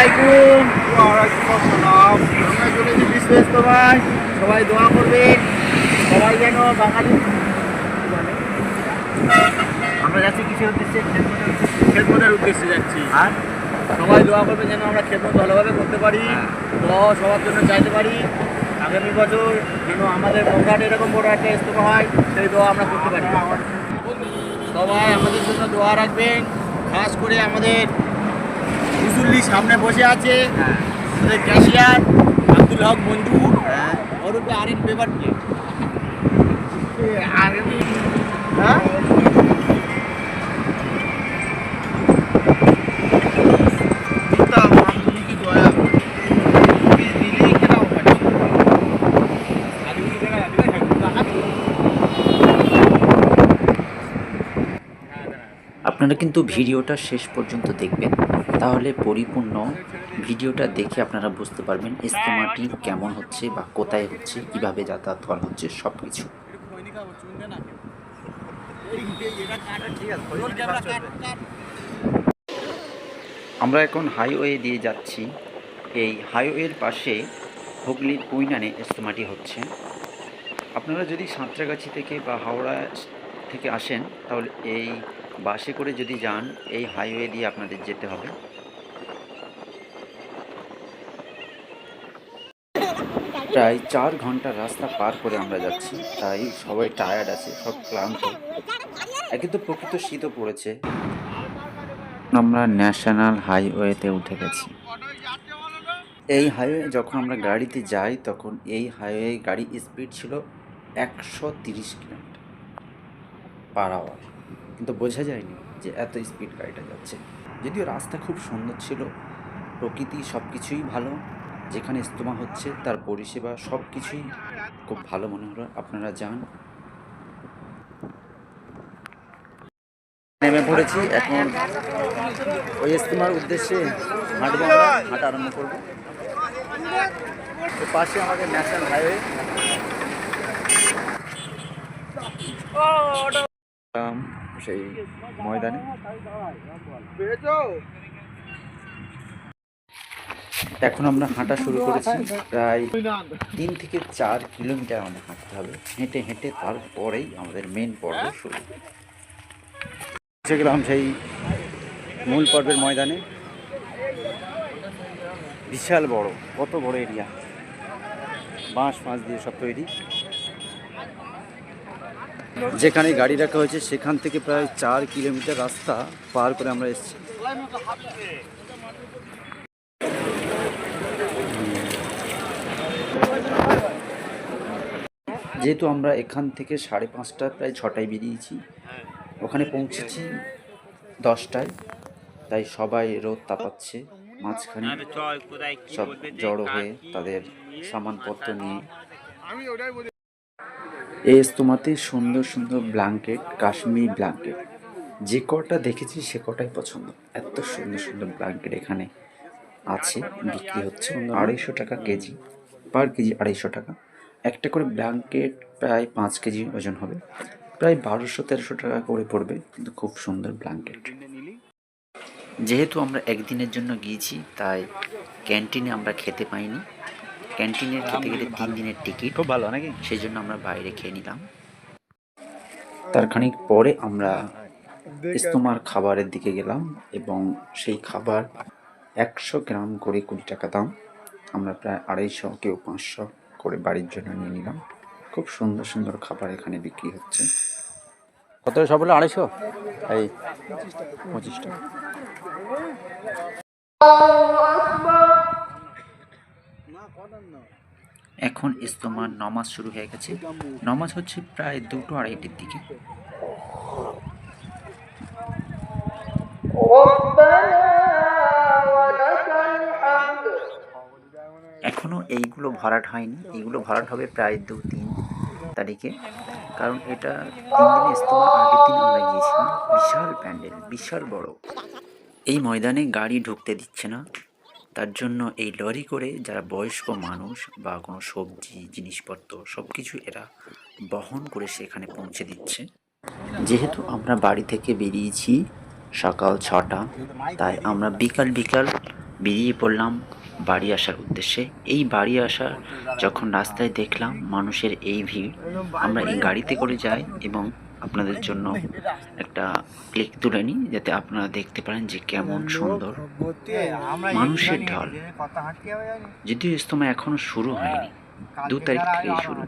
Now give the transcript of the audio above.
আলাইকুম। আমরা চলেছি বিশ্ব ইস্তমায় সবাই দোয়া করবেন। সবাই যেন বাঙালি। আমরা যাচ্ছি কিসের উদ্দেশ্যে? খেদমতের উদ্দেশ্যে। যাচ্ছি। আর সবাই দোয়া করবে যেন আমরা খেদমত ভালোভাবে করতে পারি। দোয়া সবার জন্য চাইতে পারি। আগামী বছর যেন আমাদের মৌঘাট এরকম বড় একটা ইস্তমা হয় সেই দোয়া আমরা করতে পারি। সবাই আমাদের জন্য দোয়া রাখবেন। খাস করে আমাদের হুজুল্লি সামনে বসে আছে। ক্যাশিয়ার আব্দুল হক বন্ধু। ওর উপরে আরেক হ্যাঁ? দেখা যাবে আপনারা কিন্তু ভিডিওটা শেষ পর্যন্ত দেখবেন। তাহলে পরিপূর্ণ ভিডিওটা দেখে আপনারা বুঝতে পারবেন ইস্তেমাটি কেমন হচ্ছে বা কোথায় হচ্ছে, কীভাবে যাতায়াত করা হচ্ছে সব কিছু আমরা এখন হাইওয়ে দিয়ে যাচ্ছি। এই হাইওয়ের পাশে হুগলির কুইনানে ইস্তেমাটি হচ্ছে। আপনারা যদি সাঁতরাগাছি থেকে বা হাওড়া থেকে আসেন, তাহলে এই বাসে করে যদি যান, এই হাইওয়ে দিয়ে আপনাদের যেতে হবে। প্রায় চার ঘণ্টা রাস্তা পার করে আমরা যাচ্ছি, তাই সবাই টায়ার্ড আছে, সব ক্লান্ত। একে তো প্রকৃত শীতও পড়েছে। আমরা ন্যাশনাল হাইওয়েতে উঠে গেছি। এই হাইওয়ে যখন আমরা গাড়িতে যাই, তখন এই হাইওয়ে গাড়ি স্পিড ছিল একশো তিরিশ কিলোমিটার পার আওয়ার কিন্তু বোঝা যায়নি যে এত স্পিড গাড়িটা যাচ্ছে। যদিও রাস্তা খুব সুন্দর ছিল, প্রকৃতি সব কিছুই ভালো যেখানে ইস্তমা হচ্ছে, তার পরিষেবা সব কিছুই খুব ভালো মনে হলো আপনারা যান। নেমে পড়েছি। এখন ওই ইস্তেমার উদ্দেশ্যে হাঁটবো হাঁটা আরম্ভ করব। পাশে আমাদের ন্যাশনাল হাইওয়ে। সেই ময়দানে। এখন আমরা হাঁটা শুরু করেছি প্রায় তিন থেকে চার কিলোমিটার আমাদের হাঁটতে হবে। হেঁটে হেঁটে তারপরেই আমাদের মেন পর্ব শুরু। গেলাম সেই মূল পর্বের ময়দানে। বিশাল বড়, কত বড় এরিয়া বাঁশ ফাঁস দিয়ে সব তৈরি। যেখানে গাড়ি রাখা হয়েছে, সেখান থেকে প্রায় চার কিলোমিটার রাস্তা পার করে আমরা এসেছি। যেহেতু আমরা এখান থেকে সাড়ে পাঁচটা প্রায় ছটায় বেরিয়েছি। ওখানে পৌঁছেছি দশটায়। তাই সবাই রোদ তাপাচ্ছে মাঝখানে। সব জড়ো হয়ে তাদের সামানপত্র নিয়ে। এই ইস্তমাতে সুন্দর সুন্দর ব্ল্যাঙ্কেট কাশ্মীর ব্ল্যাঙ্কেট। যে কটা দেখেছি সে কটাই পছন্দ। এত সুন্দর সুন্দর ব্ল্যাঙ্কেট এখানে আছে বিক্রি হচ্ছে আড়াইশো টাকা কেজি। পার কেজি আড়াইশো টাকা। একটা করে ব্ল্যাঙ্কেট প্রায় পাঁচ কেজি ওজন হবে। প্রায় বারোশো তেরোশো টাকা করে পড়বে কিন্তু খুব সুন্দর ব্ল্যাঙ্কেট। যেহেতু আমরা একদিনের জন্য গিয়েছি তাই ক্যান্টিনে আমরা খেতে পাইনি। ক্যান্টিনে খেতে গেলে তিন দিনের টিকিট। খুব ভালো নাকি? সেই জন্য আমরা বাইরে খেয়ে নিলাম। তার খানিক পরে আমরা ইস্তমার খাবারের দিকে গেলাম এবং সেই খাবার একশো গ্রাম করে কুড়ি টাকা দাম। আমরা প্রায় আড়াইশো কেউ পাঁচশো করে বাড়ির জন্য নিয়ে নিলাম। খুব সুন্দর সুন্দর খাবার এখানে বিক্রি হচ্ছে। কত সব হলো? আড়াইশো? এই পঁচিশ টাকা। এখন ইস্তমার নমাজ শুরু হয়ে গেছে। নমাজ হচ্ছে প্রায় দুটো আড়াইটের দিকে। এখনও এইগুলো ভরাট হয়নি। এইগুলো ভরাট হবে প্রায় দু তিন তারিখে। কারণ এটা তিন দিনে ইস্তমার আগের দিন আমরা গিয়েছিলাম বিশাল প্যান্ডেল, বিশাল বড়। এই ময়দানে গাড়ি ঢুকতে দিচ্ছে না। তার জন্য এই লরি করে যারা বয়স্ক মানুষ বা কোনো সবজি, জিনিসপত্র সব কিছু এরা বহন করে সেখানে পৌঁছে দিচ্ছে। যেহেতু আমরা বাড়ি থেকে বেরিয়েছি সকাল ছটা, তাই আমরা বিকাল বিকাল বেরিয়ে পড়লাম। বাড়ি আসার উদ্দেশ্যে। এই বাড়ি আসার যখন রাস্তায় দেখলাম মানুষের এই ভিড়, আমরা এই গাড়িতে করে যাই এবং আপনাদের জন্য একটা ক্লিক তুলে নিই, যাতে আপনারা দেখতে পারেন যে কেমন সুন্দর মানুষের ঢল। যদিও ইস্তমা এখনও শুরু হয়নি। দু তারিখ থেকেই শুরু।